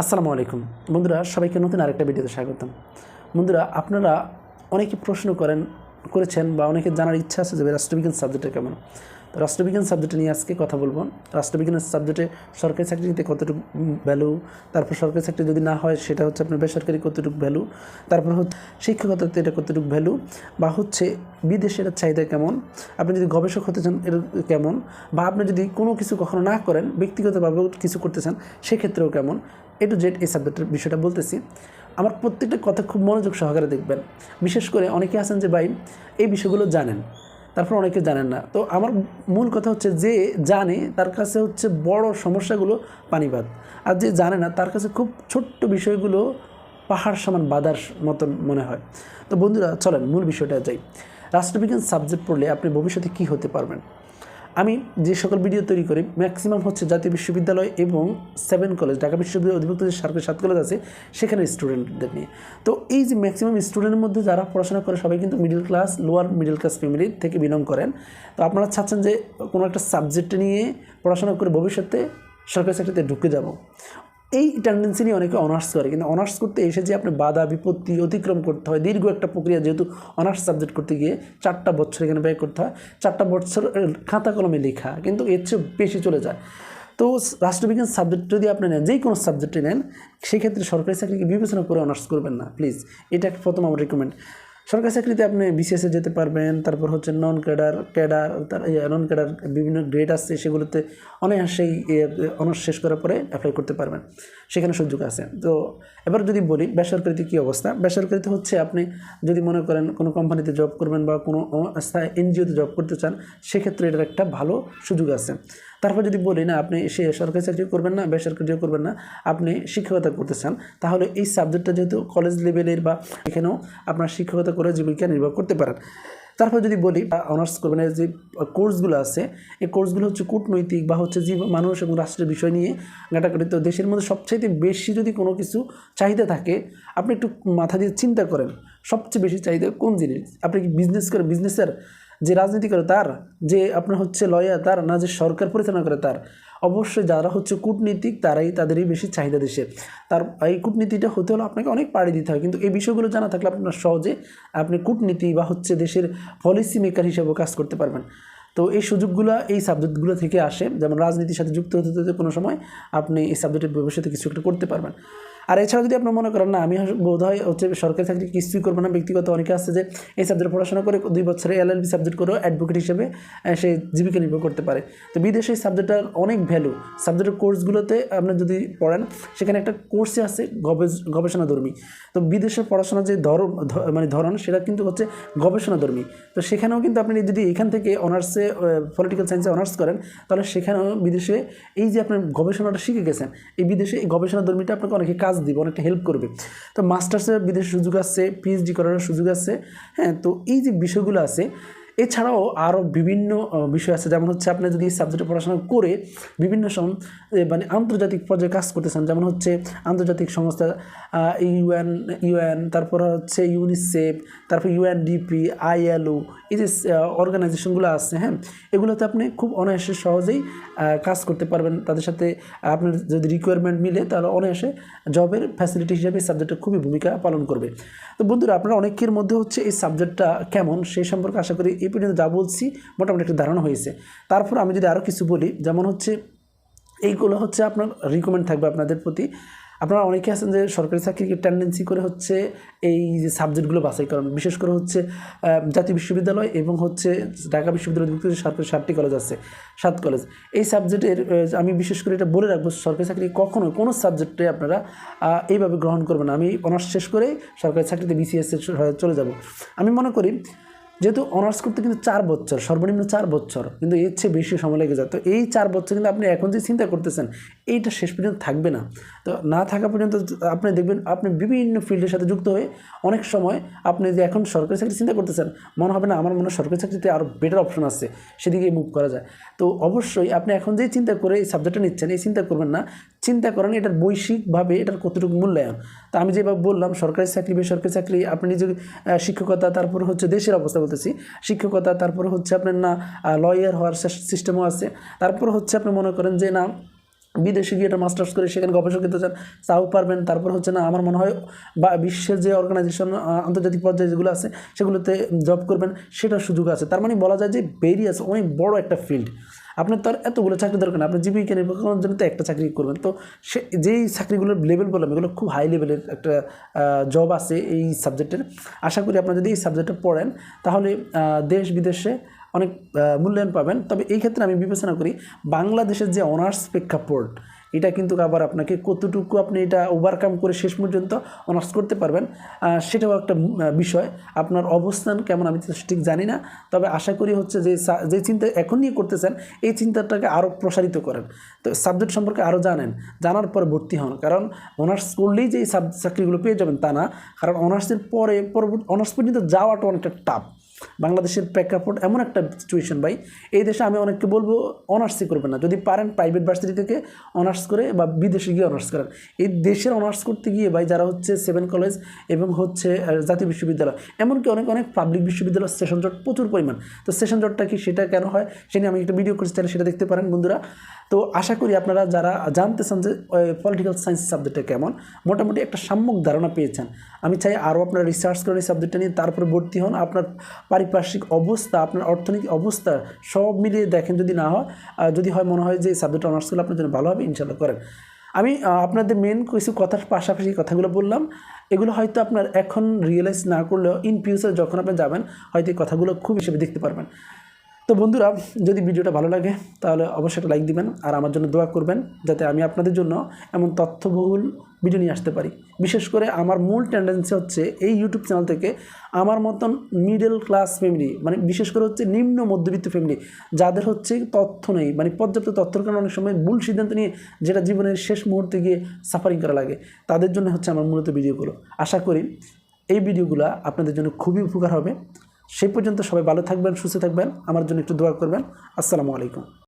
আসসালামু আলাইকুম। বন্ধুরা, সবাইকে নতুন আরেকটা ভিডিওতে স্বাগতম। বন্ধুরা, আপনারা অনেকে প্রশ্ন করেন, করেছেন বা অনেকে জানার ইচ্ছা আছে যে রাষ্ট্রবিজ্ঞান সাবজেক্টটা কেমন? রাষ্ট্রবিজ্ঞান সাবজেক্টে নিয়ে আজকে কথা বলব। রাষ্ট্রবিজ্ঞানের সাবজেক্টে সরকারি চাকরিতে কতটুকু ভ্যালু তারপর সরকারি চাকরি যদি না হয়, সেটা হচ্ছে আপনার বেসরকারি কতটুকু ভ্যালু তারপর হচ্ছে শিক্ষকতাতে এটা কতটুকু ভ্যালু বা হচ্ছে বিদেশে এটার চাহিদা কেমন? আপনি যদি গবেষক হতে চান এটা কেমন? বা আপনি যদি কোনো কিছু কখনো না করেন, ব্যক্তিগতভাবেও কিছু করতে চান, সেক্ষেত্রেও কেমন? এ টু জেড এই সাবজেক্টের বিষয়টা বলতেছি। আমার প্রত্যেকটা কথা খুব মনোযোগ সহকারে দেখবেন। বিশেষ করে অনেকে আছেন যে, ভাই, এই বিষয়গুলো জানেন। তারপর অনেকে জানেন না। তো আমার মূল কথা হচ্ছে যে জানে, তার কাছে হচ্ছে বড় সমস্যাগুলো পানিপাত। আর যে জানে না, তার কাছে খুব ছোট্ট বিষয়গুলো পাহাড় সমান বাদার মতন মনে হয়। তো বন্ধুরা, চলেন মূল বিষয়টা যাই। রাষ্ট্রবিজ্ঞান সাবজেক্ট পড়লে আপনি ভবিষ্যতে কি হতে পারবেন? আমি যে সকল ভিডিও তৈরি করি ম্যাক্সিমাম হচ্ছে জাতীয় বিশ্ববিদ্যালয় এবং সেভেন কলেজ ঢাকা বিশ্ববিদ্যালয় অধিভুক্ত যে সরকারি সাত কলেজ আছে, সেখানে স্টুডেন্টদের নিয়ে। তো এই যে ম্যাক্সিমাম স্টুডেন্টের মধ্যে যারা পড়াশোনা করে, সবাই কিন্তু middle class lower middle class family থেকে বিলং করেন। তো আপনারা চাচ্ছেন যে কোনো একটা সাবজেক্ট নিয়ে পড়াশোনা করে ভবিষ্যতে সরকারি চাকরিতে ঢুকে যাব। এই টেন্ডেন্সি নিয়ে অনেকে অনার্স করে, কিন্তু অনার্স করতে এসে যে আপনি বাধা, বিপত্তি অতিক্রম করতে হয়, দীর্ঘ একটা প্রক্রিয়া যেহেতু অনার্স সাবজেক্ট করতে গিয়ে চারটা বছর এখানে ব্যয় করতে হয়, চারটা বছর খাতা কলমে লেখা, কিন্তু এর চেয়ে বেশি চলে যায়। তো রাষ্ট্রবিজ্ঞান সাবজেক্ট যদি আপনি নেন, যেই কোনো সাবজেক্টে নেন, সেক্ষেত্রে সরকারি চাকরিকে বিবেচনা করে অনার্স করবেন না প্লিজ এটা প্রথম আমার রেকমেন্ড সরকারি চাকরিতে আপনি বিসিএসে যেতে পারবেন, তারপর হচ্ছে নন ক্যাডার ক্যাডার তার নন ক্যাডার বিভিন্ন গ্রেড আসছে সেগুলোতে অনায়াসেই অনার্স শেষ করার পরে অ্যাপ্লাই করতে পারবেন। সেখানে সুযোগ আছে। তো এবার যদি বলি, বেসরকারিতে কী অবস্থা? বেসরকারিতে হচ্ছে আপনি যদি মনে করেন কোনো কোম্পানিতে জব করবেন বা কোনো এনজিওতে জব করতে চান, সেক্ষেত্রে এটার একটা ভালো সুযোগ আছে। তারপর যদি বলি না, আপনি সে সরকারি চাকরি করবেন না বেসরকারিও করবেন না, আপনি শিক্ষকতা করতে চান তাহলে এই সাবজেক্টটা যেহেতু কলেজ লেভেলের বা এখানেও আপনার শিক্ষকতা করে জীবিকা নির্বাহ করতে পারেন। তারপর যদি বলি অনার্স করবেন যে কোর্সগুলো আছে, এই কোর্সগুলো হচ্ছে কূটনৈতিক বা হচ্ছে জীব, মানুষ এবং রাষ্ট্রের বিষয় নিয়ে ঘাটাঘাটি। তো দেশের মধ্যে সবচাইতে বেশি যদি কোনো কিছু চাহিদা থাকে, আপনি একটু মাথা দিয়ে চিন্তা করেন, সবচেয়ে বেশি চাহিদা কোন জিনিস? আপনি কি বিজনেস করেন বিজনেসের যে রাজনীতি করে তার, যে আপনার হচ্ছে লয়ার তার না যে সরকার পরিচালনা করে তার, অবশ্যই যারা হচ্ছে কূটনীতিক তারাই তাদেরই বেশি চাহিদা দেশে। তার, এই কূটনীতিটা হতে হলে আপনাকে অনেক পাড়ি দিতে হয়, কিন্তু এই বিষয়গুলো জানা থাকলে আপনার সহজে আপনি কূটনীতি বা হচ্ছে দেশের পলিসি মেকার হিসেবেও কাজ করতে পারবেন। তো এই সুযোগগুলো, এই সাবজেক্টগুলো থেকে আসে, যেমন রাজনীতির সাথে যুক্ত হতে হতে কোনো সময় আপনি এই সাবজেক্টের ভবিষ্যতে কিছু একটা করতে পারবেন। আর এছাড়া যদি আপনার মনে করেন, না, আমি বোধ হয় হচ্ছে সরকারি চাকরি কিছুই করব না। ব্যক্তিগত অনেকে আছে যে এই সাবজেক্ট পড়াশোনা করে দুই বছরে এলএলবি সাবজেক্ট করেও অ্যাডভোকেট হিসেবে সে জীবিকা নির্ভর করতে পারে। তো বিদেশে এই সাবজেক্টটার অনেক ভ্যালু সাবজেক্টের কোর্সগুলোতে আপনি যদি পড়েন, সেখানে একটা কোর্সে আছে গবেষণাধর্মী। তো বিদেশের পড়াশোনার যে ধরন মানে ধরন, সেটা কিন্তু হচ্ছে গবেষণাধর্মী। তো সেখানেও কিন্তু আপনি যদি এখান থেকে অনার্সে পলিটিক্যাল সায়েন্সে অনার্স করেন, তাহলে সেখানেও বিদেশে এই যে আপনার গবেষণাটা শিখে গেছেন, এই বিদেশে এই গবেষণাধর্মীটা আপনাকে অনেকে কাজ দিবে, অনেকটা হেল্প করবে। তো মাস্টার্সের বিদেশে সুযোগ আছে পিএইচডি করার সুযোগ আছে হ্যাঁ তো এই যে বিষয়গুলো আছে, এছাড়াও আরও বিভিন্ন বিষয় আছে। যেমন হচ্ছে আপনি যদি সাবজেক্টে পড়াশোনা করে বিভিন্ন মানে আন্তর্জাতিক পর্যায়ে কাজ করতে চান যেমন হচ্ছে আন্তর্জাতিক সংস্থা ইউএন ইউএন, তারপর হচ্ছে ইউনিসেফ, তারপর ইউএনডিপি, আইএলও, এই যে অর্গানাইজেশনগুলো আছে হ্যাঁ? এগুলোতে আপনি খুব অনায়াসে সহজেই কাজ করতে পারবেন। তাদের সাথে আপনার যদি রিকোয়ারমেন্ট মিলে, তাহলে অনায়াসে জবের ফ্যাসিলিটি হিসেবে এই সাবজেক্টটা খুবই ভূমিকা পালন করবে। তো বন্ধুরা, আপনারা অনেকের মধ্যে হচ্ছে এই সাবজেক্টটা কেমন সেই সম্পর্কে আশা করি এই পর্যন্ত যা বলছি মোটামুটি একটা ধারণা হয়েছে। তারপর আমি যদি আরও কিছু বলি, যেমন হচ্ছে এইগুলো হচ্ছে আপনার রিকমেন্ড থাকবে আপনাদের প্রতি। আপনারা অনেকে আছেন যে সরকারি চাকরিকে টেন্ডেন্সি করে হচ্ছে এই যে সাবজেক্টগুলো বাছাই করেন, বিশেষ করে হচ্ছে জাতীয় বিশ্ববিদ্যালয় এবং হচ্ছে ঢাকা বিশ্ববিদ্যালয় যুক্ত সরকারি সাতটি কলেজ আছে, সাত কলেজ এই সাবজেক্টের আমি বিশেষ করে এটা বলে রাখব, সরকারি চাকরি কখনো কোনো সাবজেক্টে আপনারা এইভাবে গ্রহণ করবেন আমি অনার্স শেষ করে সরকারি চাকরিতে বিসিএস চলে যাব। আমি মনে করি যেহেতু অনার্স করতে কিন্তু চার বছর, সর্বনিম্ন চার বছর, কিন্তু এর চেয়ে বেশি সময় লেগে যায়। তো এই চার বছর কিন্তু আপনি এখন যে চিন্তা করতেছেন এইটা শেষ পর্যন্ত থাকবে না। তো না থাকা পর্যন্ত আপনি দেখবেন আপনি বিভিন্ন ফিল্ডের সাথে যুক্ত হয়ে অনেক সময় আপনি যে এখন সরকারি চাকরি চিন্তা করতেছেন, মনে হবে না আমার মনে হয় সরকারি চাকরিতে আরও বেটার অপশন আছে সেদিকে মুভ করা যায়। তো অবশ্যই আপনি এখন যেই চিন্তা করে এই সাবজেক্টটা নিচ্ছেন, এই চিন্তা করবেন না। চিন্তা করেন এটার বৈশ্বিকভাবে এটার কতটুকু মূল্যায়ন। তা আমি যেভাবে বললাম, সরকারি চাকরি, বেসরকারি চাকরি, আপনি নিজে শিক্ষকতা, তারপর হচ্ছে দেশের অবস্থা বলতেছি। শিক্ষকতা, তারপর হচ্ছে আপনার না লয়ার হওয়ার সিস্টেমও আছে। তারপর হচ্ছে আপনি মনে করেন যে না বিদেশে গিয়ে এটা মাস্টার্স করে সেখানে গবেষণা করতে চান, তাও পারবেন। তারপর হচ্ছে না, আমার মনে হয় বা বিশ্বের যে অর্গানাইজেশন আন্তর্জাতিক পর্যায়ে যেগুলো আছে, সেগুলোতে জব করবেন, সেটার সুযোগ আছে। তার মানে বলা যায় যে বেরিয়ে আছে অনেক বড় একটা ফিল্ড আপনার তো আর এতগুলো চাকরি দরকার না, আপনি জীবিকা নির্বাহ করার জন্য তো একটা চাকরি করবেন। তো সে, যেই চাকরিগুলোর লেভেল বললাম, এগুলো খুব হাই লেভেলের একটা জব আছে এই সাবজেক্টের আশা করি আপনারা যদি এই সাবজেক্টটা পড়েন, তাহলে দেশ বিদেশে অনেক মূল্যায়ন পাবেন। তবে এই ক্ষেত্রে আমি বিবেচনা করি বাংলাদেশের যে অনার্স প্রেক্ষাপট, এটা কিন্তু আবার আপনাকে কতটুকু আপনি এটা ওভারকাম করে শেষ পর্যন্ত অনার্স করতে পারবেন সেটাও একটা বিষয়। আপনার অবস্থান কেমন আমি ঠিক জানি না, তবে আশা করি হচ্ছে যে যে চিন্তা এখন নিয়ে করতেছেন, এই চিন্তাটাকে আরও প্রসারিত করেন। তো সাবজেক্ট সম্পর্কে আরও জানেন, জানার পরে ভর্তি হন। কারণ অনার্স করলেই যে সাব চাকরিগুলো পেয়ে যাবেন তা না, কারণ অনার্সের পরে পরবর্তী, অনার্স পর্যন্ত যাওয়াটা অনেকটা টাফ বাংলাদেশের প্রেক্ষাপট এমন একটা সিচুয়েশন ভাই। এই দেশে আমি অনেককে বলব অনার্সই করবেন না। যদি পারেন প্রাইভেট ভার্সিটি থেকে অনার্স করে বা বিদেশে গিয়ে অনার্স করেন। এই দেশের অনার্স করতে গিয়ে, ভাই, যারা হচ্ছে সেভেন কলেজ এবং হচ্ছে জাতীয় বিশ্ববিদ্যালয়, এমনকি অনেক অনেক পাবলিক বিশ্ববিদ্যালয় সেশন জট প্রচুর পরিমাণ। তো সেশন জটটা কি, সেটা কেন হয়, সে নিয়ে আমি একটা ভিডিও করেছি, তাহলে সেটা দেখতে পারেন, বন্ধুরা। তো আশা করি আপনারা যারা জানতে চান যে পলিটিক্যাল সায়েন্স সাবজেক্টটা কেমন, মোটামুটি একটা সাম্যক ধারণা পেয়েছেন। আমি চাই আরও আপনারা রিসার্চ করেন এই সাবজেক্টটা নিয়ে তারপরে ভর্তি হন। আপনার পারিপার্শ্বিক অবস্থা, আপনার অর্থনৈতিক অবস্থা সব মিলিয়ে দেখেন যদি না হয় যদি হয় মনে হয় যে এই সাবজেক্ট অনার্স করলে আপনার জন্য ভালো হবে ইনশাল্লাহ করেন। আমি আপনাদের মেন কিছু কথার পাশাপাশি কথাগুলো বললাম। এগুলো হয়তো আপনার এখন রিয়েলাইজ না করলেও ইন ফিউচার যখন আপনি যাবেন, হয়তো এই কথাগুলো খুব হিসেবে দেখতে পারবেন। তো বন্ধুরা, যদি ভিডিওটা ভালো লাগে, তাহলে অবশ্যই একটা লাইক দিবেন আর আমার জন্য দোয়া করবেন, যাতে আমি আপনাদের জন্য এমন তথ্যবহুল ভিডিও নিয়ে আসতে পারি। বিশেষ করে আমার মূল টেন্ডেন্সি হচ্ছে এই ইউটিউব চ্যানেল থেকে আমার মতন মিডল ক্লাস ফ্যামিলি মানে বিশেষ করে হচ্ছে নিম্ন মধ্যবিত্ত ফ্যামিলি যাদের হচ্ছে তথ্য নেই মানে পর্যাপ্ত তথ্যের কারণে অনেক সময় ভুল সিদ্ধান্ত নিয়ে যেটা জীবনের শেষ মুহূর্তে গিয়ে সাফারিং করা লাগে, তাদের জন্য হচ্ছে আমার মূলত ভিডিওগুলো আশা করি এই ভিডিওগুলো আপনাদের জন্য খুবই উপকার হবে। সেই পর্যন্ত সবাই ভালো থাকবেন, সুস্থ থাকবেন, আমার জন্য একটু দোয়া করবেন। আসসালামু আলাইকুম।